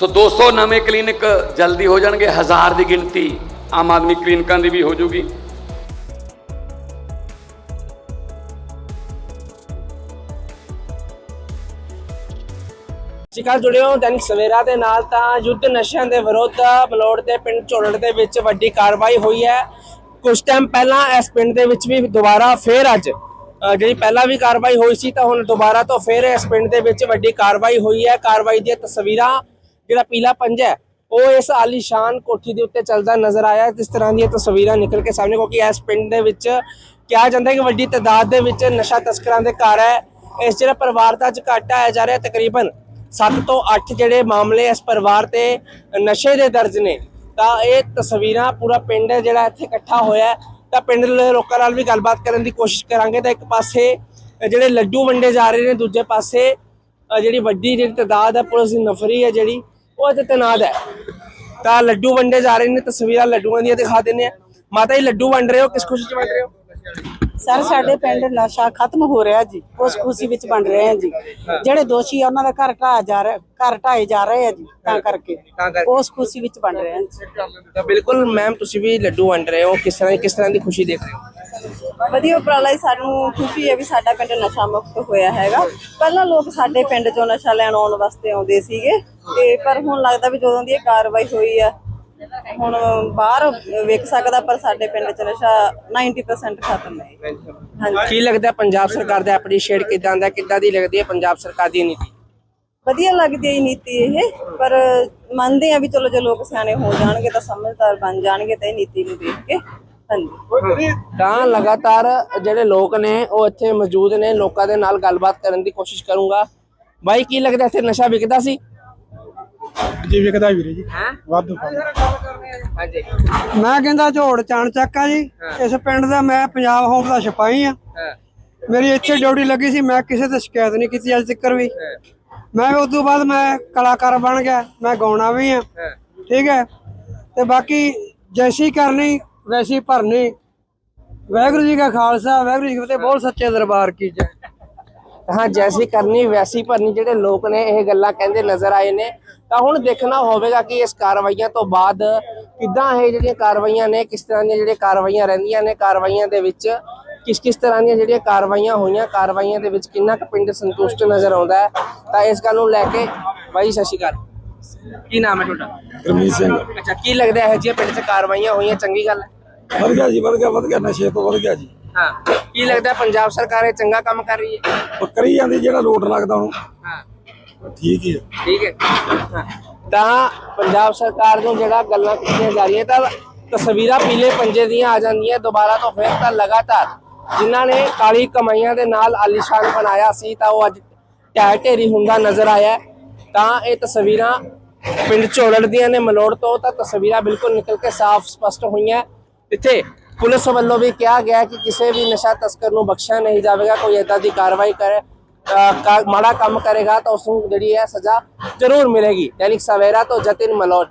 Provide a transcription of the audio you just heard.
ਸੋ 200 ਨਵੇਂ ਕਲੀਨਿਕ ਜਲਦੀ ਹੋ ਜਾਣਗੇ, ਹਜ਼ਾਰ ਦੀ ਗਿਣਤੀ ਆਮ ਆਦਮੀ ਕਲੀਨਿਕਾਂ ਦੀ ਵੀ ਹੋ ਜਾਊਗੀ ਸਿਕਾ ਜੁੜੇ ਦੈਨਿਕ ਸਵੇਰਾ ਦੇ ਨਾਲ ਤਾਂ ਯੁੱਧ ਨਸ਼ਿਆਂ ਦੇ ਵਿਰੁੱਧ ਬਲੌੜ ਦੇ ਪਿੰਡ ਝੋਲੜ ਦੇ ਵਿੱਚ ਵੱਡੀ ਕਾਰਵਾਈ ਹੋਈ ਹੈ। ਕੁਝ ਟਾਈਮ ਪਹਿਲਾਂ ਇਸ ਪਿੰਡ ਦੇ ਵਿੱਚ ਵੀ ਦੁਬਾਰਾ ਫੇਰ ਅੱਜ ਜਿਹੜੀ ਪਹਿਲਾਂ ਵੀ ਕਾਰਵਾਈ ਹੋਈ ਸੀ ਤਾਂ ਹੁਣ ਦੁਬਾਰਾ ਤੋਂ ਫੇਰ ਇਸ ਪਿੰਡ ਦੇ ਵਿੱਚ ਵੱਡੀ ਕਾਰਵਾਈ ਹੋਈ ਹੈ। ਕਾਰਵਾਈ ਦੀਆਂ ਤਸਵੀਰਾਂ ਜਿਹੜਾ ਪੀਲਾ ਪੰਜ ਹੈ, ਉਹ ਇਸ ਆਲੀਸ਼ਾਨ ਕੋਠੀ ਦੇ ਉੱਤੇ ਚੱਲਦਾ ਨਜ਼ਰ ਆਇਆ। ਹੈ। ਜਿਸ ਤਰ੍ਹਾਂ ਦੀਆਂ ਤਸਵੀਰਾਂ ਨਿਕਲ ਕੇ ਸਾਹਮਣੇ, ਕਿਉਂਕਿ ਇਸ ਪਿੰਡ ਦੇ ਵਿੱਚ ਕਿਹਾ ਜਾਂਦਾ ਹੈ ਕਿ ਵੱਡੀ ਤਾਦਾਦ ਦੇ ਵਿੱਚ ਨਸ਼ਾ ਤਸਕਰਾਂ ਦੇ ਘਰ ਹੈ। ਇਸ ਜਿਹੜਾ ਪਰਿਵਾਰ ਦਾ ਅੱਜ ਘਾਟਾ ਆਇਆ ਜਾ ਰਿਹਾ ਤਕਰੀਬਨ 7 ਤੋਂ 8 ਜਿਹੜੇ ਮਾਮਲੇ ਇਸ ਪਰਿਵਾਰ ਤੇ ਨਸ਼ੇ ਦੇ ਦਰਜ ਨੇ। ਤਾਂ ਇਹ ਤਸਵੀਰਾਂ ਪੂਰਾ ਪਿੰਡ ਜਿਹੜਾ ਇੱਥੇ ਇਕੱਠਾ ਹੋਇਆ ਤਾਂ ਪਿੰਡ ਦੇ ਲੋਕਾਂ ਨਾਲ ਵੀ ਗੱਲਬਾਤ ਕਰਨ ਦੀ ਕੋਸ਼ਿਸ਼ ਕਰਾਂਗੇ। ਤਾਂ ਇੱਕ ਪਾਸੇ ਜਿਹੜੇ ਲੱਡੂ ਵੰਡੇ ਜਾ ਰਹੇ ਨੇ, ਦੂਜੇ ਪਾਸੇ ਜਿਹੜੀ ਵੱਡੀ ਜਿਹੜੀ ਤਾਦਾਦ ਹੈ, ਪੁਲਿਸ ਦੀ ਨਫਰੀ ਹੈ ਜਿਹੜੀ ਉਹ ਤੈਨਾਤ ਹੈ। ਤਾਂ ਲੱਡੂ ਵੰਡੇ ਜਾ ਰਹੇ ਨੇ ਤਸਵੀਰਾਂ ਲੱਡੂਆਂ ਦੀਆਂ ਦਿਖਾ ਦਿੰਦੇ ਆ ਮਾਤਾ ਜੀ ਲੱਡੂ ਵੰਡ ਰਹੇ ਹੋ? ਕਿਸ ਖੁਸ਼ੀ ਚ ਵੰਡ ਰਹੇ ਹੋ? ਸਰ ਸਾਡੇ ਪਿੰਡ ਨਸ਼ਾ ਖਤਮ ਹੋ ਰਿਹਾ ਜੀ। ਉਸ ਖੁਸ਼ੀ ਵਿੱਚ ਬਣ ਰਹੇ ਆ ਜੀ। ਜਿਹੜੇ ਦੋਸ਼ੀ ਆ ਉਹਨਾਂ ਦਾ ਘਰ ਢਾਇਆ ਜਾ ਰਿਹਾ ਘਰ ਢਾਏ ਜਾ ਰਹੇ ਆ ਜੀ ਤਾਂ ਕਰਕੇ। ਉਸ ਖੁਸ਼ੀ ਵਿੱਚ ਬਣ ਰਹੇ ਆ ਤਾਂ ਬਿਲਕੁਲ ਮੈਮ ਤੁਸੀਂ ਵੀ ਲੱਡੂ ਵੰਡ ਰਹੇ ਹੋ। ਕਿਸ ਤਰ੍ਹਾਂ ਕਿਸ ਤਰ੍ਹਾਂ ਦੀ ਖੁਸ਼ੀ ਦੇਖ ਰਹੇ ਹੋ? ਵਧੀਆ ਉਪਰਾਲਾ ਹੀ ਸਾਨੂੰ ਖੁਸ਼ੀ ਹੈ ਵੀ ਸਾਡਾ ਪਿੰਡ ਨਸ਼ਾ ਮੁਕਤ ਹੋਇਆ ਹੈਗਾ। ਪਹਿਲਾਂ ਲੋਕ ਸਾਡੇ ਪਿੰਡ ਚੋਂ ਨਸ਼ਾ ਲੈਣ ਆਉਣ ਵਾਸਤੇ ਆਉਂਦੇ ਸੀਗੇ ਤੇ ਪਰ ਹੁਣ ਲੱਗਦਾ ਵੀ ਜਦੋਂ ਦੀ ਇਹ ਕਾਰਵਾਈ ਹੋਈ ਆ ਹੁਣ ਬਾਹਰ ਵੇਖ ਸਕਦਾ ਪਰ ਸਾਡੇ ਪਿੰਡ ਚ ਨਸ਼ਾ 90% ਖਤਮ ਹੈ। ਹਾਂਜੀ। ਕੀ ਲੱਗਦਾ ਪੰਜਾਬ ਸਰਕਾਰ ਦਾ ਐਪਰੀਸ਼ੀਏਟ ਕਿਦਾਂ ਦਾ ਕਿੱਦਾਂ ਦੀ ਲੱਗਦੀ ਹੈ ਪੰਜਾਬ ਸਰਕਾਰ ਦੀ ਨੀਤੀ? ਵਧੀਆ ਲੱਗਦੀ ਹੈ ਨੀਤੀ ਇਹ ਪਰ ਮੰਨਦੇ ਆ ਵੀ ਚਲੋ ਜੇ ਲੋਕ ਸਿਆਣੇ ਹੋ ਜਾਣਗੇ ਤਾਂ ਸਮਝਦਾਰ ਬਣ ਜਾਣਗੇ ਤਾਂ ਇਹ ਨੀਤੀ ਨੂੰ ਦੇਖ ਕੇ। ਹਾਂਜੀ। ਤਾਂ ਲਗਾਤਾਰ ਜਿਹੜੇ ਲੋਕ ਨੇ ਉਹ ਇੱਥੇ ਮੌਜੂਦ ਨੇ ਲੋਕਾਂ ਦੇ ਨਾਲ ਗੱਲਬਾਤ ਕਰਨ ਦੀ ਕੋਸ਼ਿਸ਼ ਕਰੂੰਗਾ। ਬਾਈ ਕੀ ਲੱਗਦਾ ਇੱਥੇ ਨਸ਼ਾ ਵਿਕਦਾ ਸੀ? ਜੀ ਵਿਕਦਾ ਵੀਰੇ ਜੀ। ਹੈ? ਵਾਧੂ ਹਾਂਜੀ। ਮੈਂ ਕਹਿੰਦਾ ਝੋੜ ਚਾਣ ਚੱਕ ਆ ਜੀ। ਇਸ ਪਿੰਡ ਦਾ ਮੈਂ ਪੰਜਾਬ ਹੋਮ ਦਾ ਸਿਪਾਹੀ ਆ। ਮੇਰੀ ਇੱਥੇ ਡਿਊਟੀ ਲੱਗੀ ਸੀ ਮੈਂ ਕਿਸੇ ਤੇ ਸ਼ਿਕਾਇਤ ਨਹੀਂ ਕੀਤੀ ਅੱਜ ਤੱਕ ਵੀ। ਮੈਂ ਉਸ ਤੋਂ ਬਾਅਦ ਮੈਂ ਕਲਾਕਾਰ ਬਣ ਗਿਆ ਮੈਂ ਗਾਉਣਾ ਵੀ ਆ। ਠੀਕ ਹੈ। ਤੇ ਬਾਕੀ ਜੈਸੀ ਕਰਨੀ ਵੈਸੀ ਭਰਨੀ ਵਾਹਿਗੁਰੂ ਜੀ ਕਾ ਖਾਲਸਾ ਵਾਹਿਗੁਰੂ ਜੀ ਕੀ ਫਤਿਹ ਬਹੁਤ ਸੱਚੇ ਦਰਬਾਰ ਕੀ ਜੈ। ਹਾਂ ਜੈਸੀ ਕਰਨੀ ਵੈਸੀ ਭਰਨੀ ਜਿਹੜੇ ਲੋਕ ਨੇ ਇਹ ਗੱਲਾਂ ਕਹਿੰਦੇ ਨਜ਼ਰ ਆਏ ਨੇ ਤਾਂ ਹੁਣ ਦੇਖਣਾ ਹੋਵੇਗਾ ਕਿ ਇਸ ਕਾਰਵਾਈਆਂ ਤੋਂ ਬਾਅਦ ਕਿੱਦਾਂ ਇਹ ਜਿਹੜੀਆਂ ਕਾਰਵਾਈਆਂ ਨੇ ਕਿਸ ਤਰ੍ਹਾਂ ਦੀਆਂ ਜਿਹੜੀਆਂ ਕਾਰਵਾਈਆਂ ਰਹਿੰਦੀਆਂ ਨੇ ਕਾਰਵਾਈਆਂ ਦੇ ਵਿੱਚ ਕਿਸ ਕਿਸ ਤਰ੍ਹਾਂ ਦੀਆਂ ਜਿਹੜੀਆਂ ਕਾਰਵਾਈਆਂ ਹੋਈਆਂ ਕਾਰਵਾਈਆਂ ਦੇ ਵਿੱਚ ਕਿੰਨਾ ਕੁ ਪਿੰਡ ਸੰਤੁਸ਼ਟ ਨਜ਼ਰ ਆਉਂਦਾ ਹੈ ਤਾਂ ਇਸ ਗੱਲ ਨੂੰ ਲੈ ਕੇ ਬਾਈ ਸਤਿ ਸ਼੍ਰੀ ਅਕਾਲ। ਕੀ ਨਾਮ ਹੈ ਤੁਹਾਡਾ? ਗਰਮੀਤ ਸਿੰਘ। ਅੱਛਾ ਕੀ ਲੱਗਦਾ ਹੈ ਜੀ ਪਿੰਡ 'ਚ ਕਾਰਵਾਈਆਂ ਹੋਈਆਂ ਚੰਗੀ ਗੱਲ ਹੈ? ਵਧ ਗਿਆ ਜੀ ਵਧ ਗਿਆ ਵਧ ਗਿਆ ਨਸ਼ੇ ਤੋਂ ਵਧ ਗਿਆ ਜੀ। ਹਾਂ ਕੀ ਲੱਗਦਾ ਪੰਜਾਬ ਸਰਕਾਰ ਇਹ ਚੰਗਾ ਕੰਮ ਕਰ ਰਹੀ ਹੈ? ਉਹ ਕਰੀ ਜਾਂਦੀ ਜਿਹੜਾ ਲੋਟ ਲੱਗਦਾ ਉਹਨੂੰ। ਹਾਂ। ਠੀਕ ਹੀ ਹੈ। ਠੀਕ ਹੈ। ਹਾਂ। ਤਾਂ ਪੰਜਾਬ ਸਰਕਾਰ ਨੂੰ ਜਿਹੜਾ ਗੱਲਾਂ ਕੀਤੀਆਂ ਜਾ ਰਹੀਆਂ ਤਾਂ ਤਸਵੀਰਾਂ ਪੀਲੇ ਪੰਜੇ ਦੀਆਂ ਆ ਜਾਂਦੀਆਂ ਦੁਬਾਰਾ ਤੋਂ ਫਿਰ ਤਾਂ ਲਗਾਤਾਰ ਜਿਨ੍ਹਾਂ ਨੇ ਕਾਲੀ ਕਮਾਈਆਂ ਦੇ ਨਾਲ ਆਲੀਸ਼ਾਨ ਬਣਾਇਆ ਸੀ ਤਾਂ ਉਹ ਅੱਜ ਢਹਿ ਢੇਰੀ ਹੁੰਦਾ ਨਜ਼ਰ ਆਇਆ। ਹੈ। ਤਾਂ ਇਹ ਤਸਵੀਰਾਂ ਪਿੰਡ ਝੋਲੜ ਦੀਆਂ ਨੇ ਮਲੋੜ ਤੋਂ ਤਾਂ ਤਸਵੀਰਾਂ ਬਿਲਕੁਲ ਨਿਕਲ ਕੇ ਸਾਫ਼ ਸਪਸ਼ਟ ਹੋਈਆਂ। ਇੱਥੇ ਪੁਲਿਸ ਵੱਲੋਂ ਵੀ ਕਿਹਾ ਗਿਆ ਕਿ ਕਿਸੇ ਵੀ ਨਸ਼ਾ ਤਸਕਰ ਨੂੰ ਬਖਸ਼ਿਆ ਨਹੀਂ ਜਾਵੇਗਾ, ਕੋਈ ਏਦਾਂ ਦੀ ਕਾਰਵਾਈ ਕਰੇ ਮਾੜਾ ਕੰਮ ਕਰੇਗਾ ਤਾਂ ਉਸ ਨੂੰ ਜਿਹੜੀ ਹੈ ਸਜ਼ਾ ਜ਼ਰੂਰ ਮਿਲੇਗੀ। ਦੈਨਿਕ ਸਵੇਰਾ ਤੋਂ ਜਤਿਨ ਮਲੋਟ।